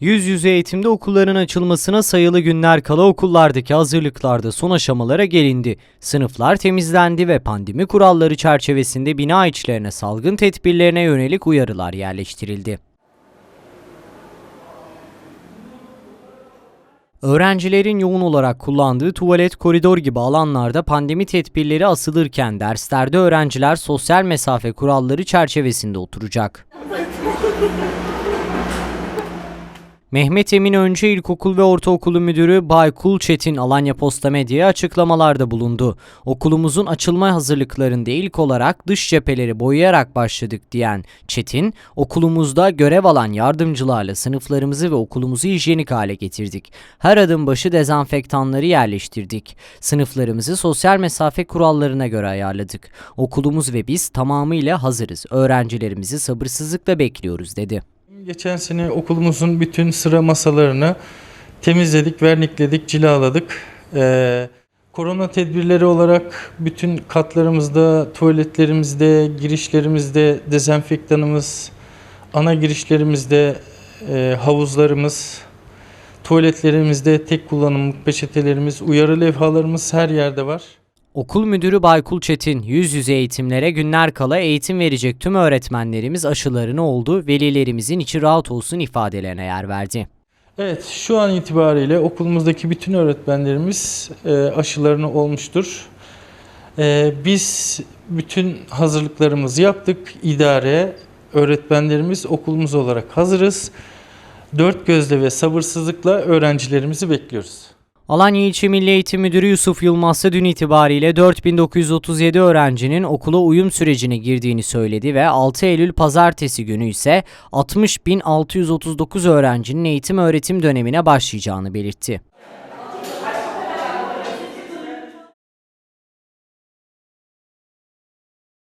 Yüz yüze eğitimde okulların açılmasına sayılı günler kala okullardaki hazırlıklarda son aşamalara gelindi. Sınıflar temizlendi ve pandemi kuralları çerçevesinde bina içlerine salgın tedbirlerine yönelik uyarılar yerleştirildi. Öğrencilerin yoğun olarak kullandığı tuvalet, koridor gibi alanlarda pandemi tedbirleri asılırken derslerde öğrenciler sosyal mesafe kuralları çerçevesinde oturacak. Mehmet Emin Önce İlkokul ve Ortaokulu Müdürü Baykul Çetin Alanya Posta Medya'ya açıklamalarda bulundu. Okulumuzun açılma hazırlıklarında ilk olarak dış cepheleri boyayarak başladık diyen Çetin, okulumuzda görev alan yardımcılarla sınıflarımızı ve okulumuzu hijyenik hale getirdik. Her adım başı dezenfektanları yerleştirdik. Sınıflarımızı sosyal mesafe kurallarına göre ayarladık. Okulumuz ve biz tamamıyla hazırız. Öğrencilerimizi sabırsızlıkla bekliyoruz dedi. Geçen sene okulumuzun bütün sıra masalarını temizledik, vernikledik, cilaladık. Ee, korona tedbirleri olarak bütün katlarımızda, tuvaletlerimizde, girişlerimizde dezenfektanımız, ana girişlerimizde e, havuzlarımız, tuvaletlerimizde tek kullanımlık peçetelerimiz, uyarı levhalarımız her yerde var. Okul müdürü Baykul Çetin, yüz yüze eğitimlere günler kala eğitim verecek tüm öğretmenlerimiz aşılarını oldu, velilerimizin içi rahat olsun ifadelerine yer verdi. Evet, şu an itibariyle okulumuzdaki bütün öğretmenlerimiz e, aşılarını olmuştur. E, biz bütün hazırlıklarımızı yaptık. İdare, öğretmenlerimiz okulumuz olarak hazırız. Dört gözle ve sabırsızlıkla öğrencilerimizi bekliyoruz. Alanya İlçe Milli Eğitim Müdürü Yusuf Yılmaz dün itibariyle 4937 öğrencinin okula uyum sürecine girdiğini söyledi ve 6 Eylül pazartesi günü ise 60.639 öğrencinin eğitim öğretim dönemine başlayacağını belirtti.